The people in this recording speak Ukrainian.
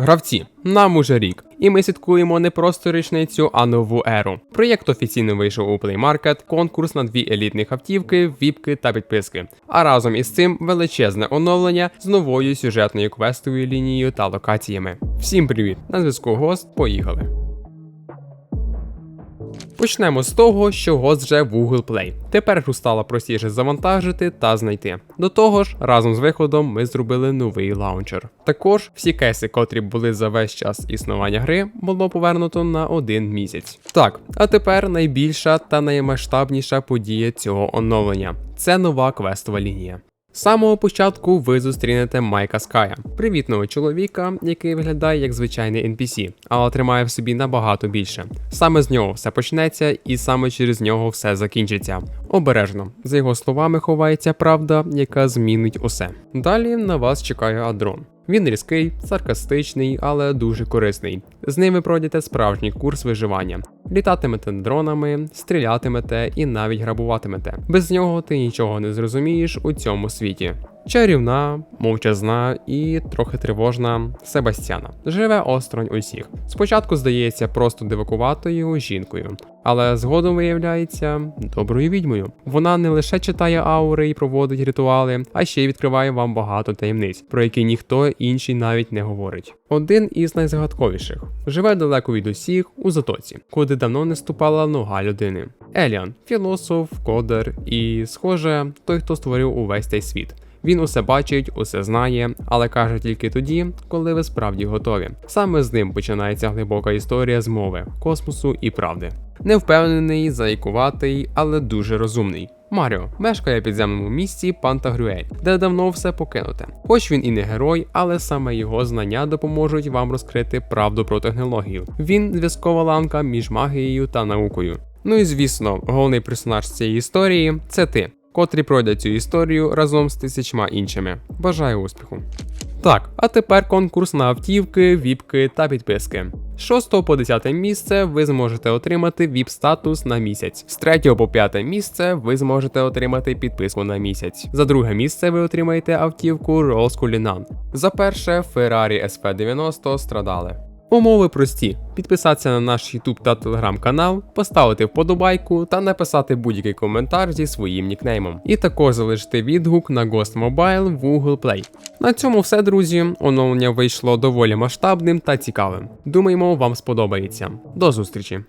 Гравці, нам уже рік, і ми слідкуємо не просто річницю, а нову еру. Проєкт офіційно вийшов у Play Market, конкурс на дві елітних автівки, віпки та підписки. А разом із цим величезне оновлення з новою сюжетною квестовою лінією та локаціями. Всім привіт! На зв'язку гост. Поїхали. Почнемо з того, що гост вже в Google Play. Тепер гру стало простіше завантажити та знайти. До того ж, разом з виходом ми зробили новий лаунчер. Також всі кейси, котрі були за весь час існування гри, було повернуто на один місяць. Так, а тепер найбільша та наймасштабніша подія цього оновлення це нова квестова лінія. З самого початку ви зустрінете Майка Ская, привітного чоловіка, який виглядає як звичайний NPC, але тримає в собі набагато більше. Саме з нього все почнеться, і саме через нього все закінчиться. Обережно, за його словами, ховається правда, яка змінить усе. Далі на вас чекає Адрон. Він різкий, саркастичний, але дуже корисний. З ними пройдете справжній курс виживання. Літатимете дронами, стрілятимете і навіть грабуватимете. Без нього ти нічого не зрозумієш у цьому світі. Чарівна, мовчазна і трохи тривожна Себастьяна живе осторонь усіх. Спочатку здається просто дивакуватою жінкою, але згодом виявляється доброю відьмою. Вона не лише читає аури і проводить ритуали, а ще й відкриває вам багато таємниць, про які ніхто інший навіть не говорить. Один із найзагадковіших живе далеко від усіх у затоці, куди давно не ступала нога людини. Еліан філософ, кодер і, схоже, той, хто створив увесь цей світ. Він усе бачить, усе знає, але каже тільки тоді, коли ви справді готові. Саме з ним починається глибока історія змови, космосу і правди. Невпевнений, заїкуватий, але дуже розумний. Маріо мешкає в підземному місті Пантагрюель, де давно все покинуте. Хоч він і не герой, але саме його знання допоможуть вам розкрити правду про технологію. Він зв'язкова ланка між магією та наукою. Ну і звісно, головний персонаж цієї історії це ти котрі пройдуть цю історію разом з тисячма іншими. Бажаю успіху! Так, а тепер конкурс на автівки, віпки та підписки. З 6 по 10 місце ви зможете отримати віп статус на місяць. З 3 по 5 місце ви зможете отримати підписку на місяць. За друге місце ви отримаєте автівку Rolls Cullinan. За перше Ferrari SP90 страдали. Умови прості: підписатися на наш YouTube та Telegram канал, поставити вподобайку та написати будь-який коментар зі своїм нікнеймом. І також залишити відгук на Ghost Mobile в Google Play. На цьому все, друзі. Оновлення вийшло доволі масштабним та цікавим. Думаємо, вам сподобається. До зустрічі!